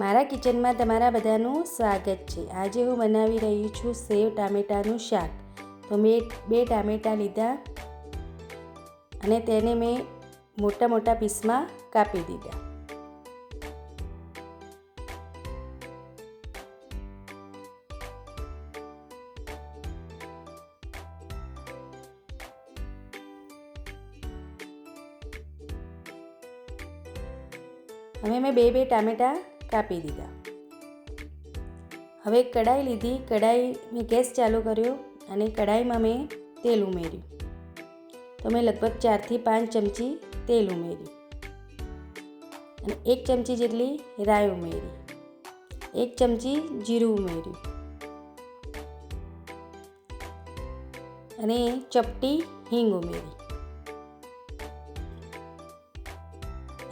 મારા કિચનમાં તમારા બધાનું સ્વાગત છે. આજે હું બનાવી રહી છું સેવ ટામેટાનું શાક. તો મેં બે ટામેટાં લીધા અને તેને મેં મોટા મોટા પીસમાં કાપી દીધા. હવે મેં બે બે ટામેટાં કાપી દીધા. હવે કઢાઈ લીધી. કઢાઈ મેં ગેસ ચાલુ કર્યો અને કઢાઈમાં મેં તેલ ઉમેર્યું. તો મેં લગભગ ચારથી પાંચ ચમચી તેલ ઉમેર્યું. અને એક ચમચી જેટલી રાઈ ઉમેરી. એક ચમચી જીરું ઉમેર્યું. અને ચપટી હિંગ ઉમેરી.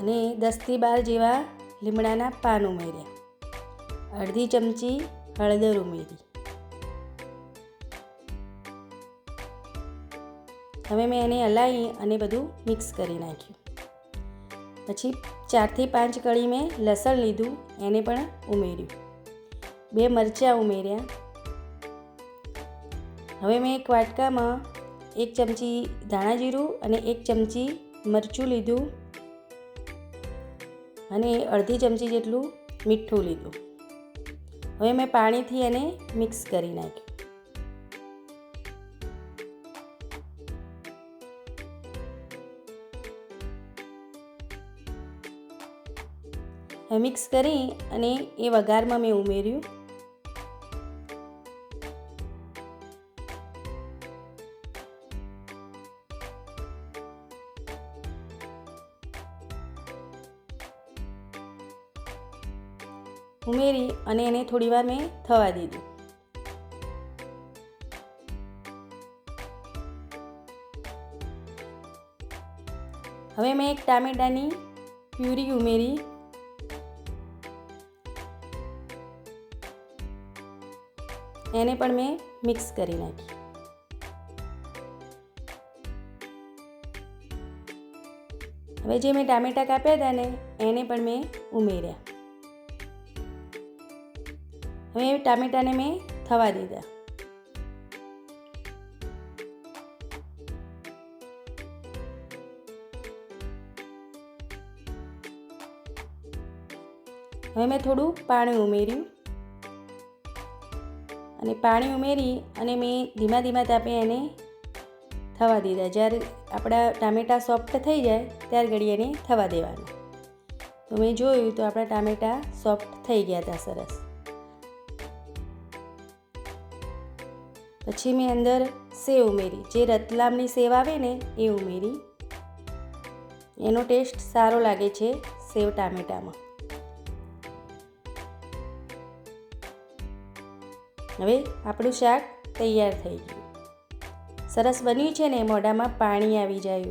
અને દસથી બાર જેવા લીમડાના પાન ઉમેર્યા. અડધી ચમચી હળદર ઉમેરી. હવે મેં એને હલાવી અને બધું મિક્સ કરી નાખ્યું. પછી ચારથી પાંચ કળી મેં લસણ લીધું, એને પણ ઉમેર્યું. બે મરચાં ઉમેર્યા. હવે મેં એક વાટકામાં એક ચમચી ધાણા જીરું અને એક ચમચી મરચું લીધું. અને અડધી ચમચી જેટલું મીઠું લીધું. હવે મેં પાણીથી એને મિક્સ કરી નાખ્યું. મિક્સ કરી અને એ વઘારમાં મેં ઉમેર્યું ઉમેરી અને એને થોડીવાર મેં થવા દીધું. હવે મેં એક ટામેટાની પ્યુરી ઉમેરી. એને પણ મેં મિક્સ કરી નાખી. હવે જે મેં ટામેટાં કાપ્યા હતા ને, એને પણ મેં ઉમેર્યા. હવે ટામેટાને મેં થવા દીધા. હવે મેં થોડું પાણી ઉમેર્યું. અને પાણી ઉમેરી અને મેં ધીમા ધીમા તાપે એને થવા દીધા. જ્યારે આપણા ટામેટાં સોફ્ટ થઈ જાય, ત્યાર ઘડી એને થવા દેવાના. તો મેં જોયું તો આપણા ટામેટાં સોફ્ટ થઈ ગયા હતા સરસ. પછી મેં અંદર સેવ ઉમેરી. જે રતલામની સેવ આવે ને, એ ઉમેરી. એનો ટેસ્ટ સારો લાગે છે સેવ ટામેટામાં. હવે આપણું શાક તૈયાર થઈ ગયું. સરસ બન્યું છે ને, મોઢામાં પાણી આવી જાય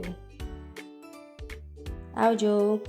આવજો.